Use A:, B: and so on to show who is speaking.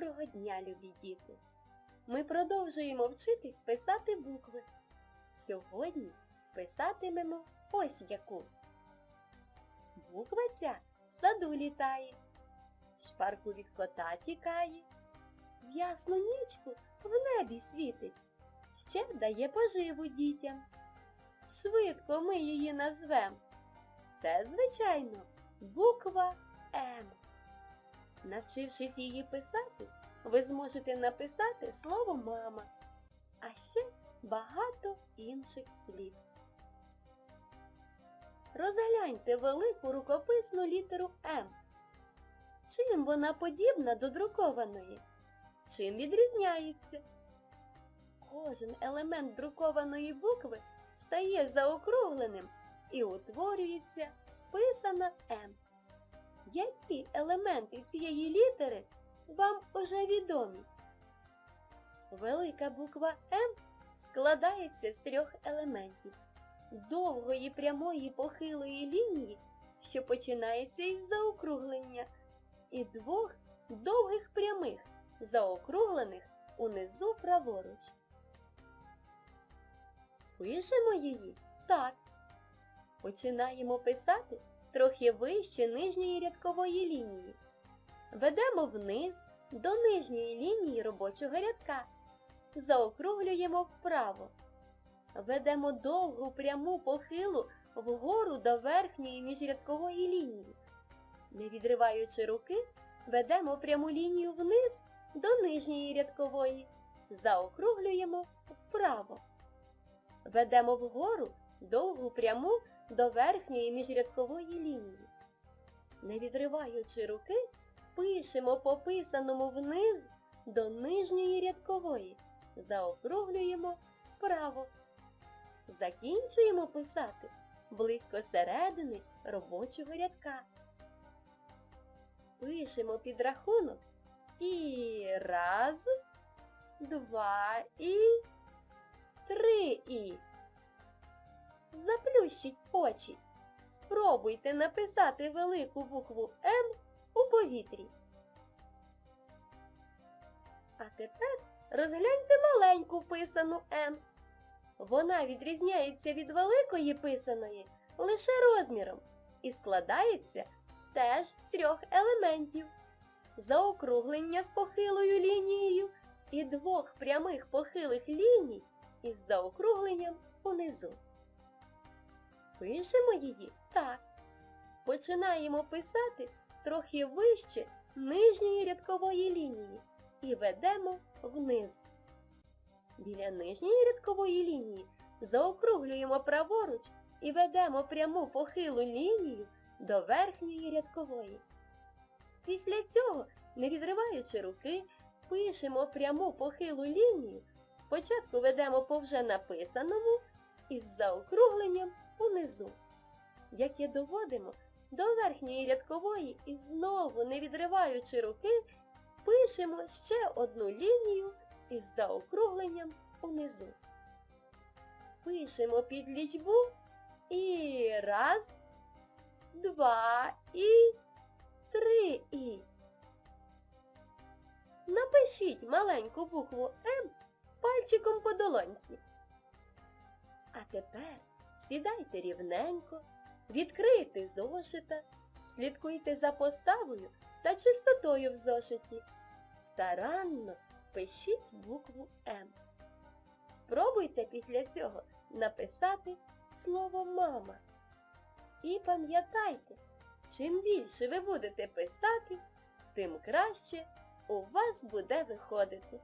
A: Доброго дня, любі діти! Ми продовжуємо вчитись писати букви. Сьогодні писатимемо ось яку. Буква ця в саду літає, шпарку від кота тікає, в ясну нічку в небі світить, ще дає поживу дітям. Швидко ми її назвем. Це, звичайно, буква М. Навчившись її писати, ви зможете написати слово мама, а ще багато інших слів. Розгляньте велику рукописну літеру М. Чим вона подібна до друкованої? Чим відрізняється? Кожен елемент друкованої букви стає заокругленим і утворюється писана М. Які елементи цієї літери вам уже відомі? Велика буква М складається з трьох елементів. Довгої прямої похилої лінії, що починається із заокруглення, і двох довгих прямих, заокруглених унизу праворуч. Пишемо її так. Починаємо писати трохи вище нижньої рядкової лінії. Ведемо вниз до нижньої лінії робочого рядка. Заокруглюємо вправо. Ведемо довгу пряму похилу вгору до верхньої міжрядкової лінії. Не відриваючи руки, ведемо пряму лінію вниз до нижньої рядкової. Заокруглюємо вправо. Ведемо вгору довгу пряму до верхньої міжрядкової лінії. Не відриваючи руки, пишемо по писаному вниз до нижньої рядкової. Заокруглюємо вправо. Закінчуємо писати близько середини робочого рядка. Пишемо підрахунок і раз, два і три і. Заплющіть очі. Спробуйте написати велику букву М у повітрі. А тепер розгляньте маленьку писану М. Вона відрізняється від великої писаної лише розміром і складається теж з трьох елементів. Заокруглення з похилою лінією і двох прямих похилих ліній із заокругленням унизу. Пишемо її так. Починаємо писати трохи вище нижньої рядкової лінії і ведемо вниз. Біля нижньої рядкової лінії заокруглюємо праворуч і ведемо пряму похилу лінію до верхньої рядкової. Після цього, не відриваючи руки, пишемо пряму похилу лінію, спочатку ведемо по вже написаному із заокругленням унизу, яке доводимо до верхньої рядкової і знову, не відриваючи руки, пишемо ще одну лінію із заокругленням унизу. Пишемо під лічбу і раз, два і три і. Напишіть маленьку букву М пальчиком по долонці. А тепер сідайте рівненько, відкрийте зошита, слідкуйте за поставою та чистотою в зошиті. Старанно пишіть букву М. Спробуйте після цього написати слово мама. І пам'ятайте, чим більше ви будете писати, тим краще у вас буде виходити.